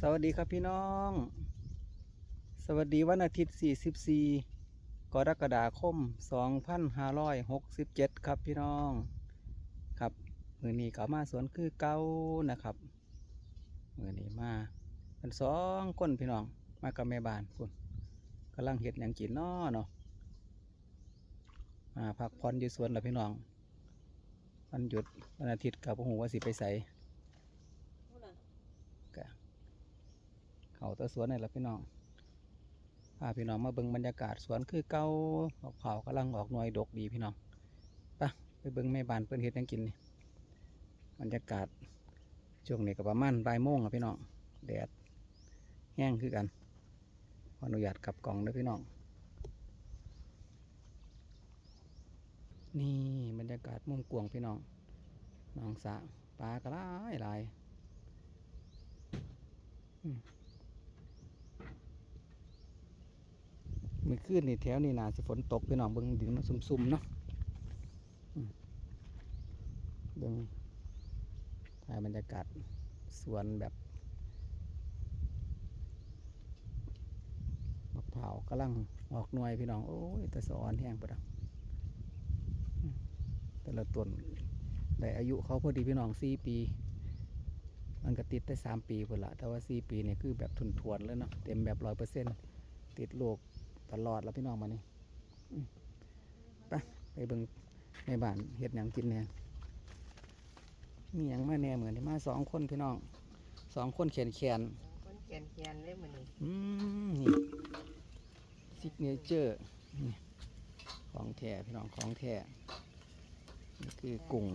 สวัสดีครับพี่น้อง สวัสดีวันอาทิตย์ 44 กรกฎาคม 2567 ครับพี่น้อง ครับ มือนี้ก็มาสวนคือเก่านะครับ มือนี้มาเป็นสองคนพี่น้อง มากับแม่บ้านคุณกำลังเห็ดหยังกินน้อเนาะ มาพักผ่อนอยู่สวนแล้วพี่น้องวันหยุดวันอาทิตย์กับผมว่าสิไปใส่ เขาตะสวนนี่แหละพี่น้องพาพี่น้องมาเบิ่งบรรยากาศสวนคือเก่าออกเผากำลังออกหน่วยดกดีพี่น้องไปะไปเบิ่งแม่บ้านเพิ่นเฮ็ดยังกินนี่บรรยากาศช่วงนี้ก็ประมาณบ่ายโมงอะพี่น้องแดดแห้งคือกันขออนุญาตกลับกล่องเด้อพี่น้องนี่บรรยากาศมุมกวงพี่น้องน้องสระปลากระไรหลายอื มมื่อคืนนี่แถวนี่นาสิฝนตกพี่น้องเบิ่งดินมันซุ่มๆเนาะเบิ่งถ่ายบรรยากาศสวนแบบมะพร้าวกำลังออกหน่วยพี่น้อง โอ้ยแต่สอนแห้งปะดังแต่ละต้นได้อายุเขาพอดีพี่น้องสี่ปี มันก็ติดได้สามปีพุ่นละแต่ว่าสี่ปีเนี่ยคือแบบทุนทวนเลยเนาะเต็มแบบร้อยเปอร์เซ็นต์ติดโลก ตลอดแล้วพี่น้องมานี่อืมไปไปเบิ่งในบ้านเห็ดหยังกินแหน่มีหยังมาแหน่เหมือนที่มาสองคนพี่น้องสองคนเขียนแขนคนเขียนเขียนเลยมือนี้อืมนี่ซิกเนเจอร์ของแท้พี่น้องของแท้นี่คือกุ้ง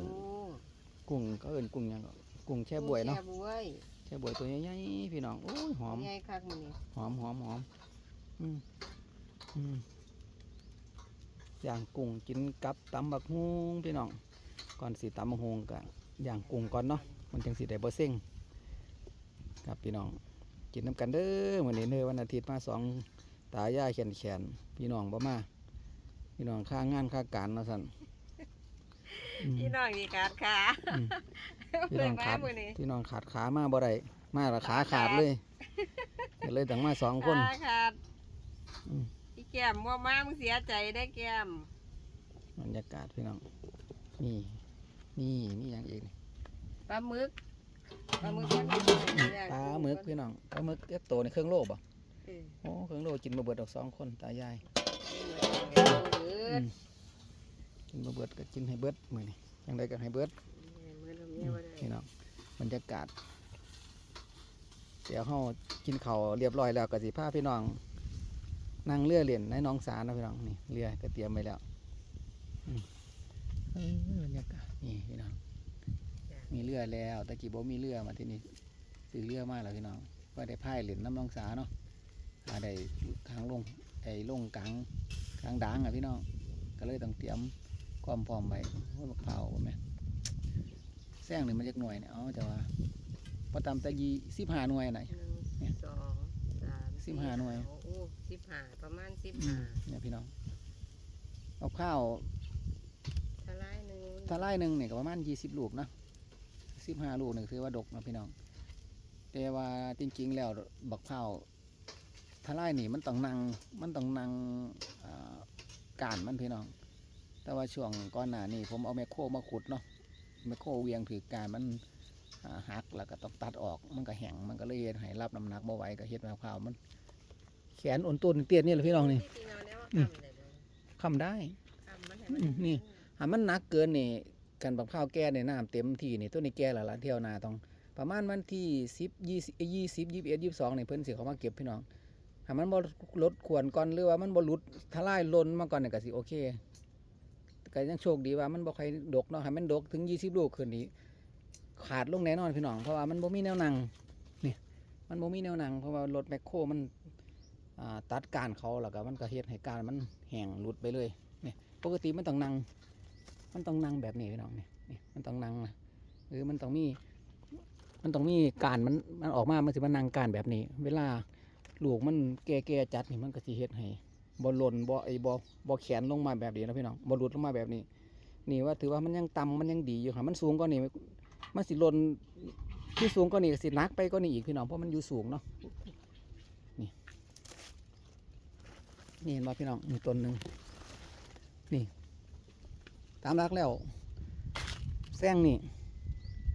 กุ้งก็เอินกุ้งหยังก็กุ้งแช่บวยเนาะแช่บวยแช่บวยตัวใหญ่ๆพี่น้องโอ้ยหอมใหญ่คักมือนี้หอมหอมหอมอืม อืมย่างกุ้งกินกับตำบักฮุงพี่น้องก่อนสิตำบักฮุงกะย่างกุ้งก่อนเนาะมันจังสิได้บ่เซ็งครับพี่น้องกินน้ำกันเด้อมื้อนี้เด้อวันอาทิตย์มาสองตายายแขนแขนๆพี่น้องบ่มาพี่น้องค่างานค่าการเนาะสั่นอืมพี่น้องมีการขาอืมพี่เลน้ยองมาขาดมือนี้พี่น้องขาดขามาบ่ได้มาและขาขาดเลยก็เลยต้องมาสองคนขาขาดอืมพี่ แก้มว่ามามึงเสียใจได้แก้มบรรยากาศพี่น้อง นี่ นี่นี่อย่างอีกนี่ปลาหมึกปลาหมึกปลาหมึกพี่น้องปลาหมึกเอ็ดโตในเครื่องโลบ่เออโอ้เครื่องโลกินมาเบิดดอกสองคนตายายเออือมกินมาเบิดก็กินให้เบิดมื้อนี้ยังไดก็ให้เบิดมือเราอืเมียมบ่ได้พี่น้องบรรยากาศเดี๋ยวเฮากินข้าวเรียบร้อยแล้วก็สิพาพี่น้อง นั่งเรือเล่นในน้องสานะพี่น้องนี่เรือก็เตรียมไว้แล้วบรรยากาศนี่พี่น้องมีเรือแล้วตะกี้บ่มีเรือมาที่นี่ซื้อเรือมาแล้วพี่น้องก็ได้พายเหรียญน้ำน้องสาเนาะหาได้ทางลงไอ้ลงกลางกลางด่างอะพี่น้องก็เลยต้องเตรียมความพร้อมไว้โอ้ยมะพร้าวแม่แซงหนี่งมันจะหน่วยเนี่ยเอาแต่ว่าพอตำตะยีสิบห้าหน่วยไหนหนึ่งสอง สามสิบห้าหน่วยโอ้สิบห้าประมาณสิบอืห้ามเนี่ยพี่น้อง เอาข้าวทลายหนึ่งถ้าไล่หนึ่งเนี่ยก็ประมาณยี่สิบลูกนะสิบห้าลูกนี่ถือว่าดกนะพี่น้อง แต่ว่าจริงๆแล้วบักเผาวถ้าไล่นี่มันต้องนั่งมันต้องนั่งอ่าการมันพี่น้อง แต่ว่าช่วงก่อนหน้านี้ผมเอาแมคโครมาขุดเนาะแมคโครเวียงถือการมันอ่าหักแล้วก็ต้องตัดออกมันก็แห้งมันก็เลยเฮ็ดให้รับน้ำหนักบ่ไหวก็เฮ็ดมะพร้าวมัน แขนอ่อนต้นเตี้ยนี่แหละพี่น้องนี่ที่จริงเอาแล้วว่าอืมทำเลยเด้อคำได้ทำมันให้อืมนี่หามันหนักเกินนี่กันบักข้าวแก่ในน้ำเต็มที่นี่ต้นนี้แก่และละเที่ยวนาต้อง ประมาณวันที่สิบยี่สิบยี่สิบยี่สิบเอ็ดยี่สิบสองนี่เพิ่นสิเขามาเก็บพี่น้องหามันบ่ลดขวนก่อนหรือว่ามันบ่หลุดทลายล้นมาก่อนนี่ก็สิโอเคก็ยังโชคดีว่ามันบ่ค่อยดกเนาะให้มันดกถึงยี่สิบลูกขึ้นนี้ ขาดลงแน่นอนพี่น้องเพราะว่ามันบ่มีแนวนั่งนี่มันบ่มีแนวนั่งเพราะว่ารถแมคโครมันอ่า ตัดการเขาแล้วก็มันก็เฮ็ดให้การมันแห้งหลุดไปเลยนี่ปกติมันต้องนั่งมันต้องนั่งแบบนี้พี่น้องนี่นี่มันต้องนั่งนะหรือมันต้องมี มันต้องมีการมันมันออกมามันสิมันนั่งการแบบนี้ เวลาลูกมันแก่ๆจัดนี่มันก็สิเฮ็ดให้บ่หล่นบ่ไอ้บ่บ่แขนลงมาแบบนี้นะพี่น้องบ่หลุดลงมาแบบนี้ นี่ว่าถือว่ามันยังต่ำมันยังดีอยู่ค่ะมันสูงกว่านี้มันสิหล่นที่สูงก็นี่สิหนักไปก็นี่อีกพี่น้องเพราะมันอยู่สูงเนาะนี่ นี่เห็นป่พี่น้องมีต้นหนึ่งนี่ ตามรักแล้วแซงนี่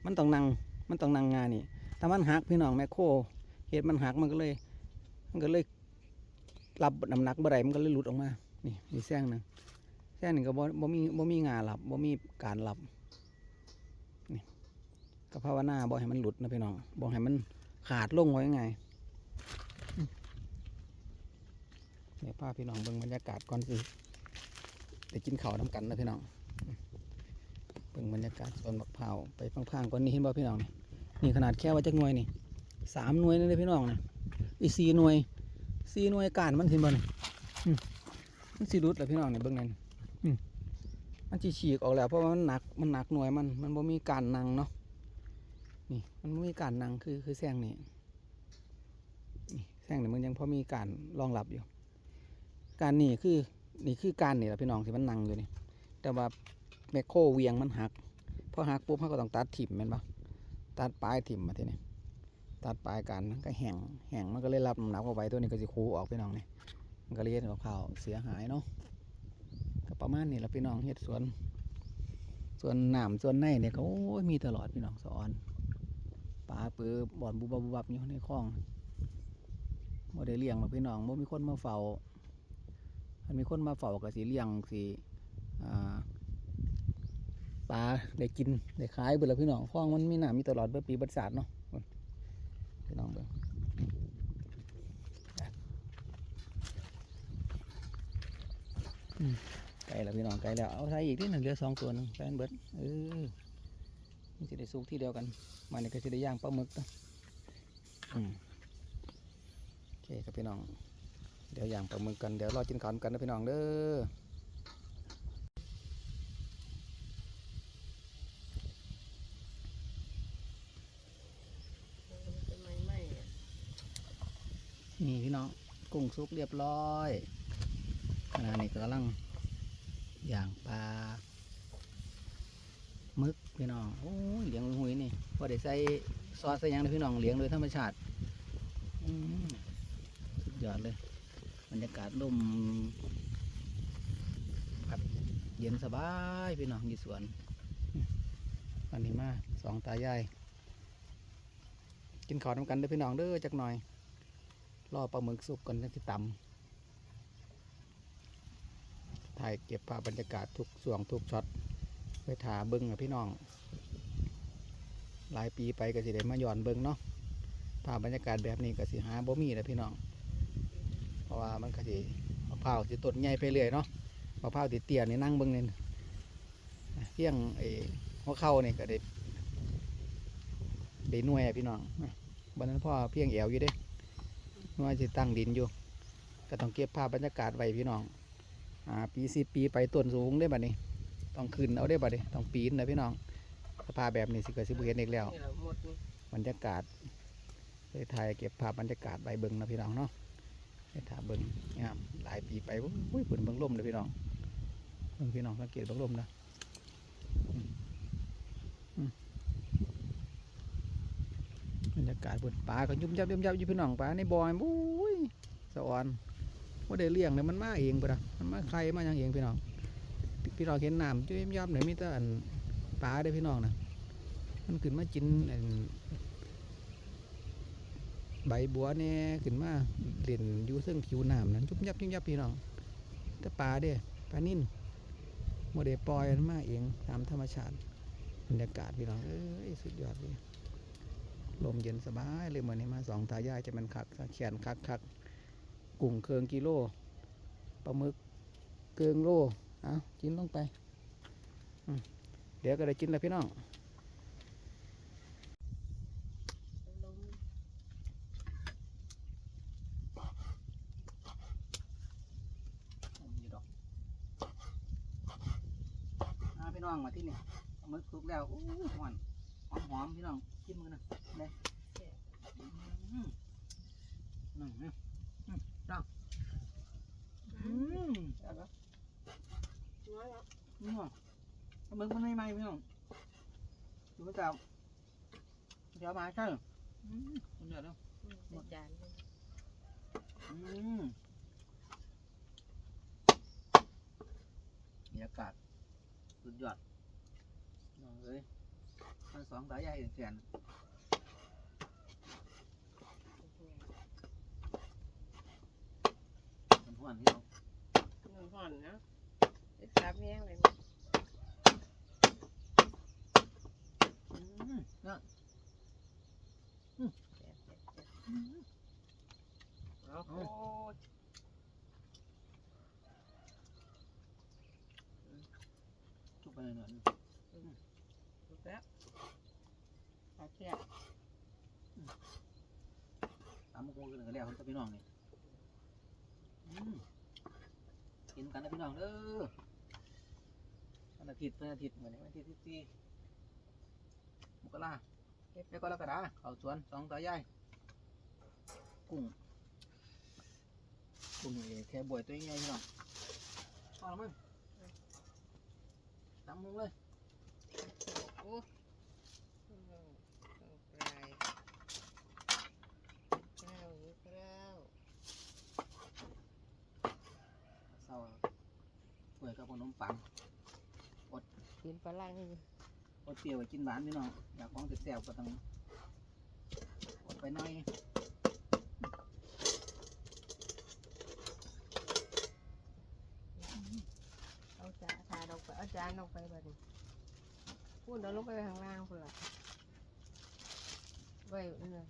มันต้องนั่งมันต้องนั่งงานนี่ถ้ามันหักพี่น้องแมคโครเห็ดมันหักมันก็เลย มันก็เลยรับน้ำหนักบ่ได้มันก็เลยหลุดออกมา นี่มีแซงหนึ่งแซงหนึ่งก็บ่บ่มีบ่มีงาหลับบ่มีการหลับนี่ก็ภาวนาบ่ให้มันหลุดนะพี่น้องบ่ให้มันขาดลงไว้ไงอืม เดี๋ยวพาพี่น้องเบิ่งบรรยากาศก่อนสิไปกินข้าวน้ำกันนะพี่น้องเบิ่งบรรยากาศสวนบักพร้าวไปพังๆก่อนนี่เห็นบ่พี่น้องนี่ขนาดแค่ว่าจักหน่วยนี่สามหน่วยนี่เลยพี่น้องนี่อีสี่หน่วยสี่หน่วยการมันเห็นบ่นี่อืมมันสิหลุดแล้วพี่น้องเนี่ยเบิ่งนั่นมันฉีกออกแล้วเพราะว่ามันหนักมันหนักหน่วยมัน มันบ่มีการนั่งเนาะนี่มันบ่มีการนั่งคือคือแซงนี่นี่แซงเนี่ยมันยังพอมีการรองรับอยู่ การนี่คือนี่คือการนี่แหละพี่น้องที่มันนั่งอยู่นี่ แต่ว่าแมคโครเวียงมันหักพอหักปุ๊บเขาก็ต้องตัดถิ่มม่นปะตัดปลายถิ่มมาทีนี้ตัดปลายกันก็แห้งแห้งมันก็เลยรับน้ำหนักเอาไว้ตัวนี้ก็จะคูออกพี่น้องนี่มันก็เลยเฮ็ดให้มะพร้าวเสียหายเนาะก็ประมาณนี้แหละพี่น้องเฮ็ดสวนส่วนหน้ำส่วนในเนี่ยก็โอ้ยมีตลอดพี่น้องสอนปลาปือบ่อนบุบบับบุบบับอยู่ในคลองบ่ได้เลี้ยงหรอกพี่น้องบ่มีคนมาเฝ้า ถ้ามีคนมาเฝ้าก็สิเลี้ยงสิอ่าปลาได้กินได้ขายเบิดแล้วพี่น้องคลองมันมีน้ำมีตลอดเบิดปีเบิดศาสตร์เนาะพี่น้องเบิ่อไก่แล้วพี่น้องไก่แล้วเอาใส่อีกนิดหนึ่งเหลือสองตัวนึงใส่มันเบิร์ดเออมันจะได้สุกที่เดียวกันมันนี่ก็จะได้ย่างปลาหมึกนะอืมโอเคครับพี่น้อง เดี๋ยวอย่างปลาหมึกกันเดี๋ยวรอกินข้าวกันนะพี่น้องเด้อนี่พี่น้องกุ้งสุกเรียบร้อยขณะนี้กำลังอย่างปลามึกพี่น้องโอ้ยเลี้ยงหุยนี่พอได้ใส่ซอสใส่ยังเลยพี่น้องเลี้ยงโดยธรรมชาติสุดยอดเลย รรยากาศลมพัดเย็นสบายพี่น้องอยู่สวนอันนี้มาสองตายายกินข้าวน้ำกันเด้อพี่น้องเด้อจักหน่อยรอปลาหมึกสุกก่อนจะตำถ่ายเก็บภาพบรรยากาศทุกส่วงทุกช็อตไปถาเบิ้งอะพี่น้อง หลายปีไปก็สิได้มาย้อนเบิ้งเนาะภาพบรรยากาศแบบนี้ก็สิหาบ่มีนะพี่น้อง ราะว่ามันก็สิมะพร้าวสิต้นใหญ่ไปเรื่อยเนาะมะพร้าวติเตี้ยๆนี่นั่งเบิ้งนี่นะเพียงไอ้หัวเข่านี่ก็ได้ได้หน่วยอะพี่น้องบันนั้นพ่อเพียงแอวอยู่เด้ว่าจะตั้งดินอยู่ ก็ต้องเก็บภาพบรรยากาศไว้พี่น้องอ่าปีสิปีไปต้นสูงได้บัดนี้ ต้องขึ้นเอาได้บัดนี้ต้องปีนนะพี่น้องสภาพแบบนี้สิเกิดสิบุเห็นอีกแล้วนี่เราหมดนี่บรรยากาศเลยถ่ายเก็บภาพบรรยากาศใบเบิงนะพี่น้องเนาะ ไปถ่าเบิงงามหลายปีไปอุ้ยฝนเบิงลมเลยพี่น้องเบิงพี่น้องสังเกตเบิงลมนะบรรยากาศบนปลาก็ยุ่มยับยุ่มยับอยู่พี่น้องปลาในบ่อยบุ้ยสะอ่อนว่าได้เลี้ยงเลยมันมาเองปะนะมันมาใครมาอย่างเองพี่น้องพี่น้องเห็นน้ำยุ่มยับเนี่ยมีแต่อันปลาได้พี่น้องนะมันขึ้นมากิน ใบบัวเนี่ยขึ้นมาเล่นอยู่ซึ่งผิวน้ำนั้นยุบยับยุบยับพี่น้องแต่ปลาเด้ปลานิ่นโมเดปล่อยมันมาเองตามธรรมชาติบรรยากาศพี่น้องเอ้ยสุดยอดเลยลมเย็นสบายเลยวันนี้มาสองตายายจะมันคักแขนคักคักกุ้งเคืองกิโลปลาหมึกเคืองโลเอากินลงไปเดี๋ยวก็ได้กินแล้วพี่น้อง ลง ผมอยู่ดอกอาพี่ น้องมาที่นี่มือสุกแล้วอู้หอมหอมหอมพี่น้องกินมือนะเลยอืมอืมอืมอืมน้องอืมเอาละน้อยแล้วนี่หรอมือมันไม่ไหมพี่น้องดูกระเจ้าเดี๋ยวมาใช่อืมเดี๋ยวเดี๋ยวอืมเป็นจานเลยอืมบรรยากาศ สุดยอดน้องเอ้ยมันสองตายายแสนมันห้วนที่เรามันห่อนนะเด็ดจับแห้งเลยอืมนะแซ่บแซ่บแซ่บเอาโอ้ย ทุกไปเลยเนาะ ถูก แล้วเอาแค่ตามมะกรูดกันก็แล้วครับพี่น้องนี่อืมกินกันนะพี่น้องเด้อวันอาทิตย์วันอาทิตย์เหมือนวันอาทิตย์ที่สี่มกราเอ้ยก็แล้วกระดาเขาสวนสองตายายกุ้งกุ้งนี่แค่บวยตัวใหญ่พี่น้องพอแล้วมั้งตามมุงเลย โอ้อืมเอาปลายข้าวนี่ข้าวเศร้าบวยกับขนมปังกินปลาล่างนี่อดเปรี้ยวไว้กินหวานพี่น้องอยากของแซ่บๆก็ต้องอดไปหน่อยเอาจานทาดอกไปเอาจานลงไปแบบนี้ พูดเอาลงไปข้างล่างคนละไว้เออ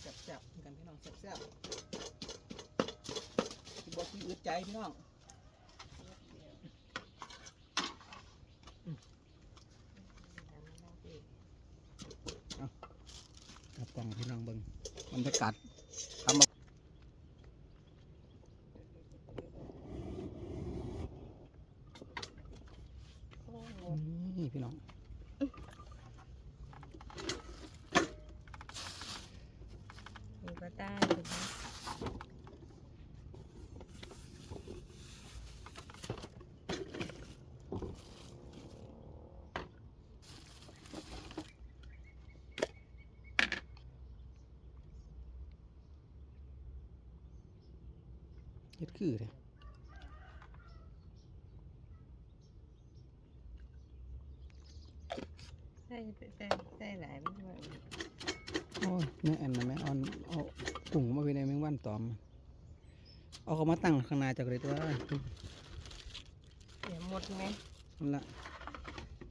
แซ่บๆกันพี่น้องแซ่บๆที่บอกที่อึดใจพี่น้องกับกล่ องพี่น้องเบิ้งบรรยากาศทำมานี่พี่น้อง มีกระต่ายด้วยนะ เฮ็ด คือเลยใส่ใส่ใส่หลายมันว่าโอ้ยแม่อันนั้นแม่เอาเอากุ้งมาไว้ในแมงวันตอม เอาเขามาตั้งข้างหน้าจากเลยตัวเดี๋ยวหมดไหมนั่นละ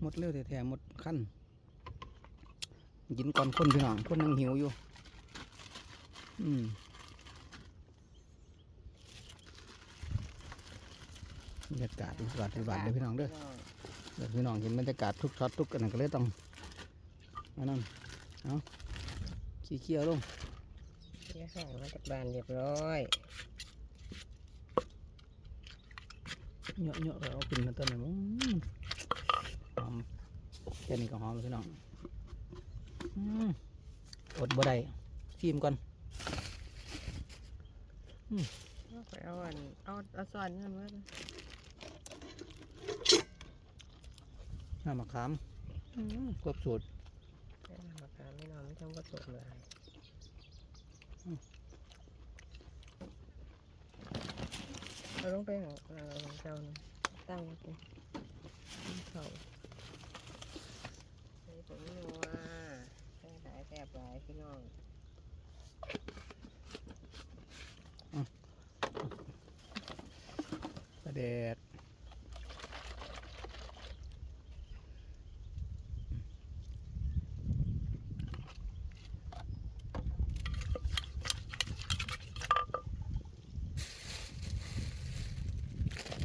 หมดเร็วแท้ๆหมดขั้นกินก่อนคนพี่น้องคนนั่งหิวอยู่ อืม รรยากาศบรรยากาศบรรยากาศเลยพี่น้องเด้อเดี๋ยวพี่น้องเห็นบรรยากาศทุกช็อตทุกอันนั้นก็เลยต้องอันนั้นเอาขี้เคี่ยวลงเดี๋ยวห่างมาจากบ้านเรียบร้อยเยอะเยอะๆเอาขึ้นมาต้นนี้อืมหอมแค่นี้ก็หอมแล้วพี่น้องอืมอดบ่ได้ฟิล์มก่อนเอาไปเอาอันเอาเอาซอนนั่นไว้เลย น้ำมะขามอืมครบสูตรใส่น้ำมะขามไม่นอนไม่ต้องผสมเลยอืมเอาลงไปของเอ่อของเจ้านะตั้งไว้ก่อนนี่เขาใส่ผงนัวใส่หลายแซ่บหลายพี่น้องปลาแดก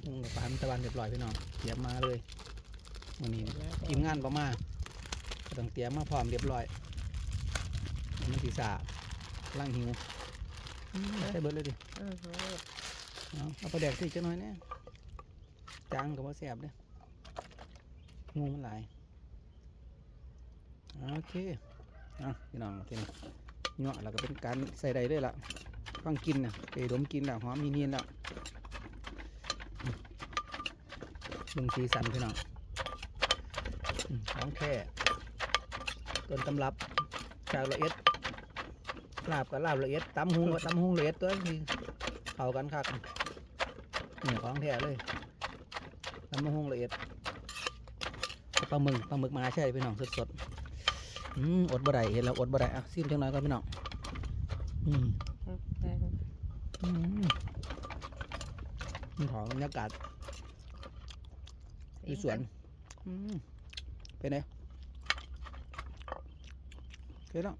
ลุงกับปลาตะวันเรียบร้อยพี่น้องเตรียมมาเลยวันนี้ทีมงานประมาก็ต้องเตรียมมาพร้อมเรียบร้อยมันตีสาล่างหิวใส่เบิร์ดเลยดิเอาปลาแดกสิจักหน่อยเนี่ยจางกับว่าแสบเด้องูมันหลายโอเคอาพี่น้องทีนี้เนาะแล้วก็เป็นการใส่ได้เลยล่ะฟังกินนะไปดมกินแล้วหอมมีเนียนแล้ว เบิ่งสีสันพี่น้องอืมของแท้ต้นตำรับจากละเอียดลาบกับลาบละเอียดตำหุงกับตำหุงละเอียดตัวนี้เข้ากันคักนี่ของแท้เลยตำหุงละเอียดปลาหมึกปลาหมึกมาใช่พี่น้องสดๆอืมอดบ่ได้เห็นแล้วอดบ่ได้อะซิมจังหน่อยก่อนพี่น้องอืมได้อืมมันหอมบรรยากาศ อยู่สวนอืมเป็นไงเคยแล้ว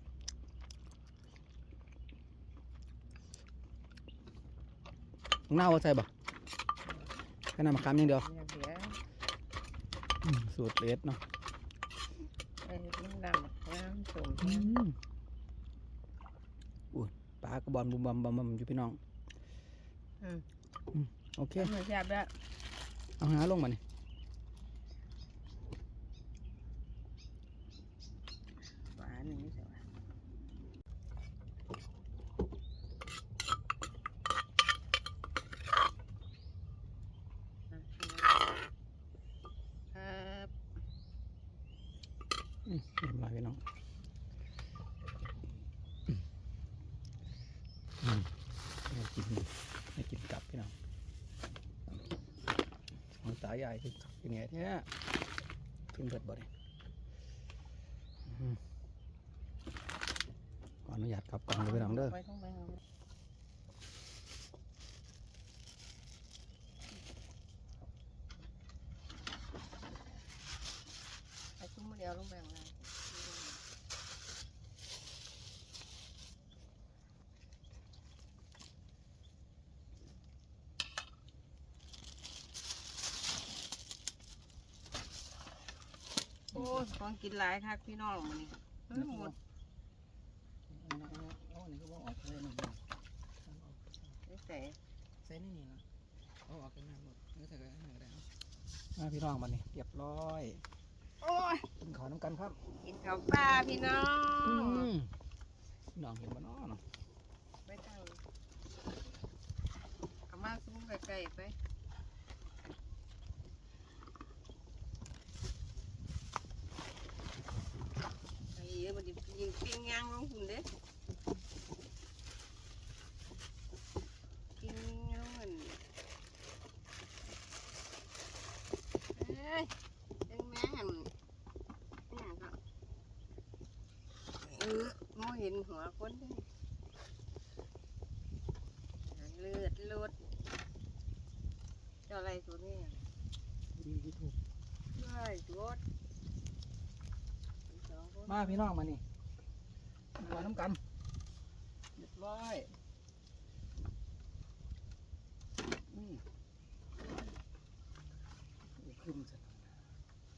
หน้าว่าใส่บ่แค่น้ำมะขามอย่างเดียวอย่างเดียวอืมสูตรเลสเนาะไอ้น้ำดำน้ำส้มอืมอุ้ยปลากระบอนบุมบอมบอมบอมอยู่พี่น้องอืมโอเคเหมือนแซ่บแล้วเอาหาลงมานี่หวานอย่างนี้สิวะอะครับ อืม เรียบร้อยพี่น้องให้กินให้กินกลับพี่น้องของตายายคือเป็นไงเนี่ยกินเบิดบ่เนี่ยขออนุญาตกลับก่องเลยพี่น้องเด้อ ไปต้องไปเอาไอ้ซุ้มเดียวลงแบ่งเลย โอ้ยของ กินหลายคักพี่น้องมื้อนี้เอ้ยหมดไม่ใส่ใส่นี่นี่นะเอาออกกันหน้าหมดไม่ใส่กันหน้าก็ได้เอาพี่น้องมานี่เรียบร้อยโอ้ยกินข้าวน้ำกันครับกินข้าวปลาพี่น้องพี่น้องเห็นบ่เนาะเนาะไปตั้งเอามาซุ้มใกล้ๆไปไอ้เอ้ยมันจะยิงปิ้งย่างลงหุ่นเด้ปิ้งย่างมันเอ้ยเป็นแม่หันนี่ก็เออมองเห็นหัวคนเด้เลือดลดเจ้าอะไรตัวนี้ดีถูกเลือดลดสองคนมาพี่น้องมานี่ มาน้ำกันเรียบร้อยอืมเอขึ้นซะ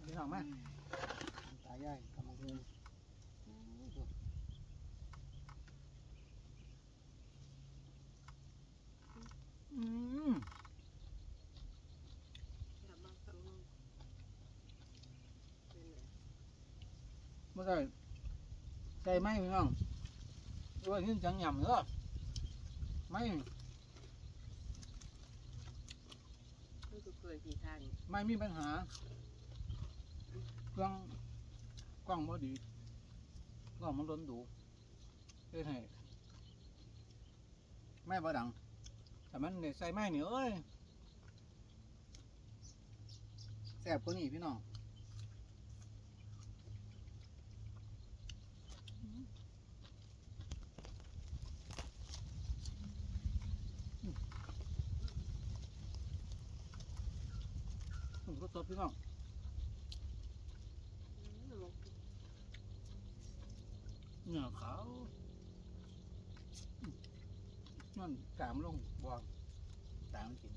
พี่น้องมาตายายกำลังเดินอืมอย่ามาฟังมึงเป็นไม่ได้ ใส่ไหมพี่น้องด้วยขึ้นจังหยำเนอะไม่คือกูเกิดกี่ทันไม่มีปัญหาเครื่องกล้องบ่ดีกล้องมันล้นดูเอ้ยให้ไม่บ่ดัง แต่มันได้ใส่ไม้นี่เอ้ยแซ่บกว่านี้พี่น้อง สดพี่น้องเนื้อขาวนั่นกามลงบวงตามกิน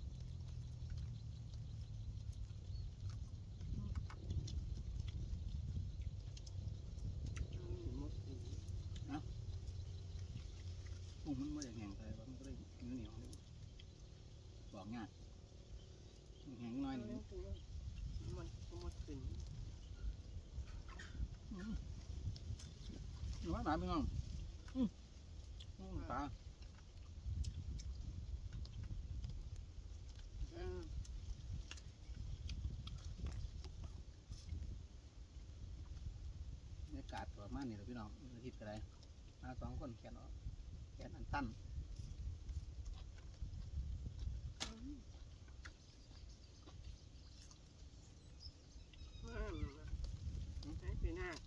อุ้มมันไม่ได้แห้งไปว่ามันก็เลยเหนียวเหนียวๆเลยบอกง่ายแห้งน้อยหนึง มันก็หมดขึ้น หรือว่าหนาพี่น้องอปลาอืมบรรยากาศประมาณนี้แหละพี่น้องอาทิตย์ก็ได้มาสองคนแขนออกแขนอันตั้น อืมให้พี่นาค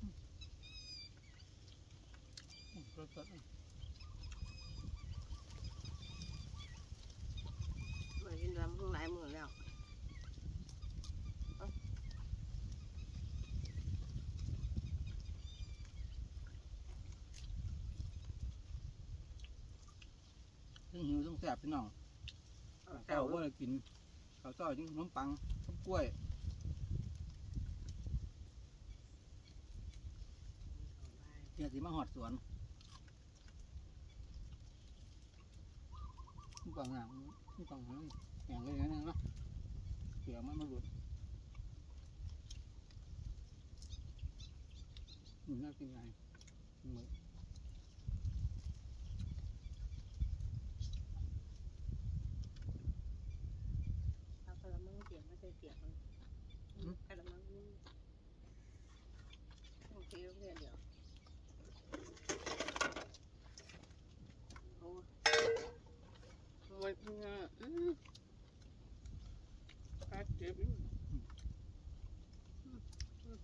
อืม สดๆอืมมากินลำเพิ่งหลายมื้อแล้วซึ่งหิวต้องแซ่บพี่น้องเอาข้าวเจ้าก็เลยกินข้าวซอยยิ่งขนมปังกับกล้วยเดี๋ยวสิมาหอดสวน มีกล่องหางมีกล่องหางแหงเลยนะเนาะเสือมันมาหลุดอืมน่ากินไงมือเอากระมังเสียงมาใส่เสียงมันกระมังนี่โอเคโอเคเดี๋ยวโอ้ โอ้ยพี่นาคอืมกัดเจ็บอืมอืมอืม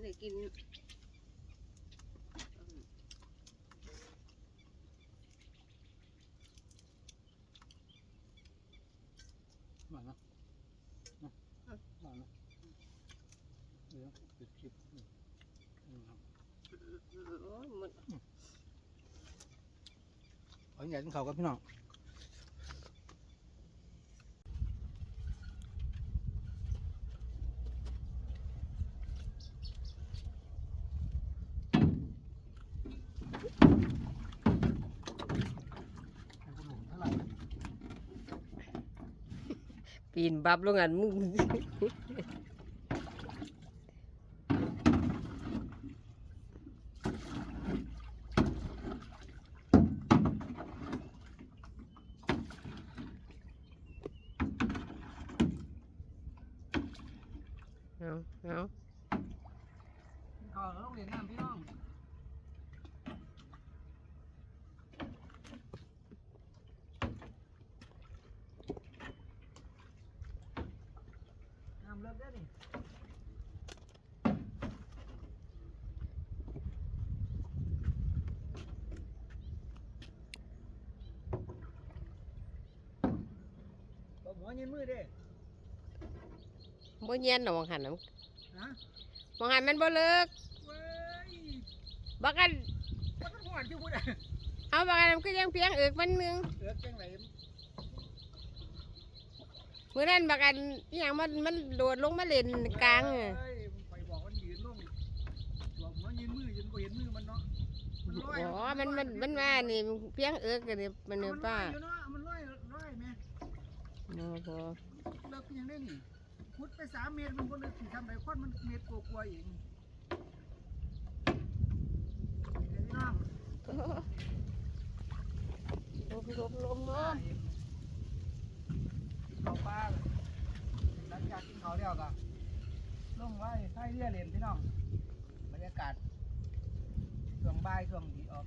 ได้กินอืมมาเนาะเนาะมาเนาะเดี๋ยวปิดคลิปอืมอืมครับโอ้ยมัน ใหญ่ขึ้นเขาครับพี่น้องปีนบับลงอันมึง เอาเอากินข้าวแล้วต้องเรียนน้ำพี่น้องน้ำเลิกได้ดิบ่หมอยืนมือเด้ บ่เย็นหรอกมองหันนะฮะมองหันมันบ่เลิกเว้ยบักกันมันต้องหอนอยู่พุ่นอะเอาบักกันมันก็ยังเพียงเอิกมันหนึงเอิกจังไหนมื้อนั้นบักกันอหย่างมันมันโดดลงมาเล่นกลางอะเอ้ยไปบอกมันยืนลงบอกมันยืนมือยืนก็เห็นมือมันเนาะมันลอยอ๋อมันมันมันว่านี่มันเพียงเอิกกันนี่มันเนี่ยป้ามันลอยอยู่เนาะมันลอยลอยแม่บ่บ่ เลิกยังได้นี่ ขุดไปสามเมตรมันก็เลยสิทำไรควันมันเมตรกลัวๆเองเดี๋ยวน้องลมลมลมลมเขาป้าหลังจากกินเขาวแล้วก็ลงไว้ใต้เรือเรียนพี่น้องบรรยากาศช่วงบ่ายช่วงดีออก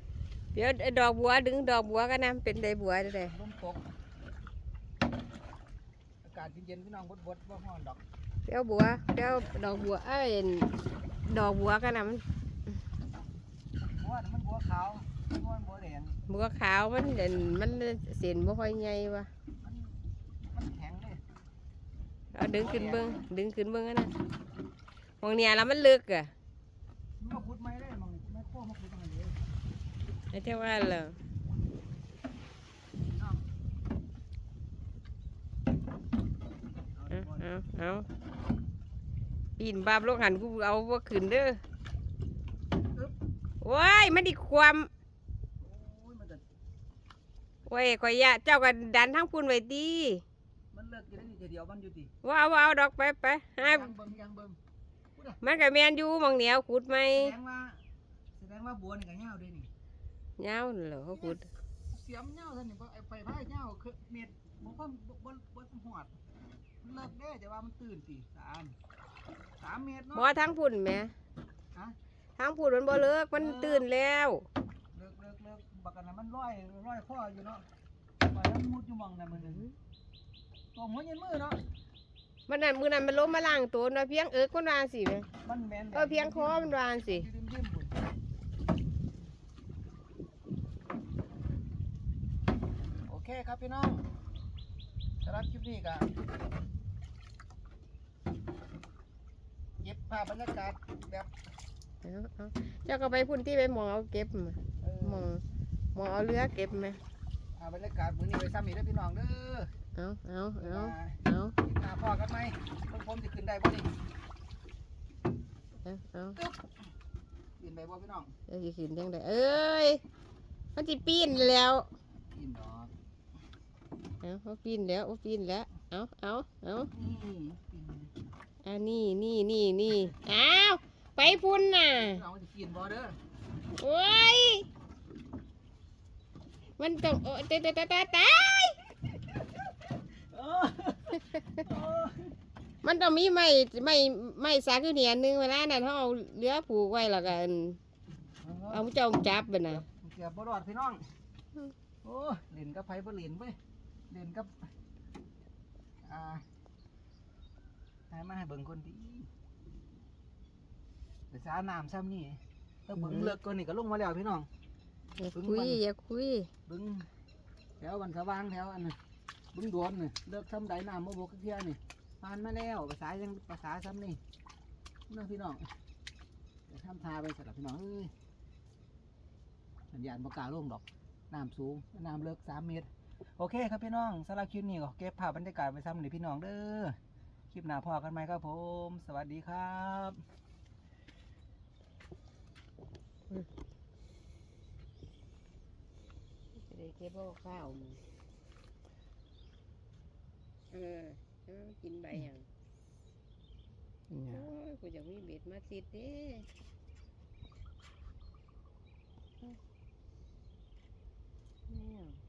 เดี๋ยวดอกบัวดึงดอกบัวกันนะเป็นได้บัวได้ลมตกากาศเย็นๆพี่น้องบดบดๆบ่ฮ้อนดอกเดี๋ยวบัวเดี๋ยวดอกบัวเอ้ยดอกบัวกันนะมันบัวน่ะมันบัวขาวบัวมันบัวแดงบัวขาวมันเด่นมันเส้นบ่ค่อยใหญ่ว่ะมันมันแข็งเลยเอาดึงขึ้นเบิ่งดึงขึ้นเบิ่งกันนะมองเนี่ยแล้วมันลึกอะมันมาขุดไม้ได้มองไม่โค้งมาขุดตรงไหนเลยไอ้เท่าว่าเหรอ พี่น้อง เอาเอาเอาปีนบาบลงหันกูเอาบ่ขึ้นเด้อโว้ยมันดิความโอ้ยมันจะโว้ยข่อยยะเจ้าก็ดันทั้งพุ่นไว้ดีมันเลิกกินได้นี่เดียวมันอยู่ติว่าเอาว่าเอาดอกไปไปหายังเบิ่งยังเบิ่งมันก็แม่นอยู่หมองเหนียวขุดไหมแสดงว่าแสดงงว่าบัวนี่ก็ยาวเด้นี่ยาวนั่นเหรอเขาพูดเสียมยาวซั่นนี่บ่ไอ้ไปพายยาวคือเม็ดบ่พอบ่บ่บ่หอดมัน เลิกเด้แต่ว่ามันตื่นสิสามสามเมตรเนาะบ่ทั้งพุ่นแหม่ฮะทั้งพุ่นมันบ่เลิกมันตื่นแล้ว เลิกเลิกเลิกบักกันน่ะมันร้อยร้อยข้ออยู่เนาะปล่อยมันมุดอยู่หมองนั่นมันนึงตัวหัวเย็นมือเนาะมันนั่นมือนั้นมันล้มมาล่างตัวนะเพียงเอิกคนวาสิแหมมันแม่นก็เพียงคอมันวาสิอยู่ริมๆพุ่นโอเคครับพี่น้อง สำหรับคลิปนี้ก็เก็บภาพบรรยากาศแบบเอาเอาเจ้าก็ไปพุ่นที่ไปหมองเอาเก็บมาเออหมองหมองเอาเรือเก็บมาภาพบรรยากาศมื้อนี้ไว้ซ้ำอีกเด้อพี่น้องเด้อเอาเอาเอาอ่าเอากินหน้าพ่อกันไหมเพิ่งผมจะขึ้นได้บ่นี่เอาเอาขึ้นได้บ่พี่น้อง เดี๋ยวสิขึ้นจังไดเอ้ย มันสิปีนแล้ว กินดอก เอาเอาปีนแล้วเอาปีนแล้ว เอาเอาเอานี่กินอันนี้นี่นี่นี่อ้าวไปพุ่นน่ะพี่น้องว่าจะกินบ่เด้อโอ้ยมันต้องโอ้ยตายตายตายตายตายเออเออมันต้องมีไม้ไม้ไม้สักอยู่เนี่ยอันหนึงเวลานั้นเขาเอาเรือผูกไว้แล้วกันเอาเจ้าจับไปนะเกือบบ่รอดพี่น้องโอ้เล่นกับไผบ่เล่นเว้ย เล่นกับอ่าให้มาให้เบิ่งคนดีไปสาน้ำซ้ำนี่ถ้าเบิ่งเลิกก่อนนี่ก็ลงมาแล้วพี่น้อง อย่าคุยอย่าคุยบึงแถววันสว่างแถวอันน่ะบึงดวนนี่เลิกทำไดน้ำมาบกเที่ยนี่ผ่านมาแล้วภาษายังภาษาซ้ำนี่เน้องพี่น้องเดี๋ยวทำทาไปสำหรับพี่น้องเอ้ยสัญญาณประกล้าศลงดอก น้ำสูง น้ำเลิกสามเมตร โอเคครับพี่น้องสำหรับคลิปนี้ก็เก็บภาพบรรยากาศไปซ้ำหรือพี่น้องเด้อคลิปหน้าพอกันไหมครับผม สวัสดีครับเลยเก็บพวกข้าวเออกินใบอย่างโอ้ยกูจะมีเบ็ดมาติดดิเนี่ย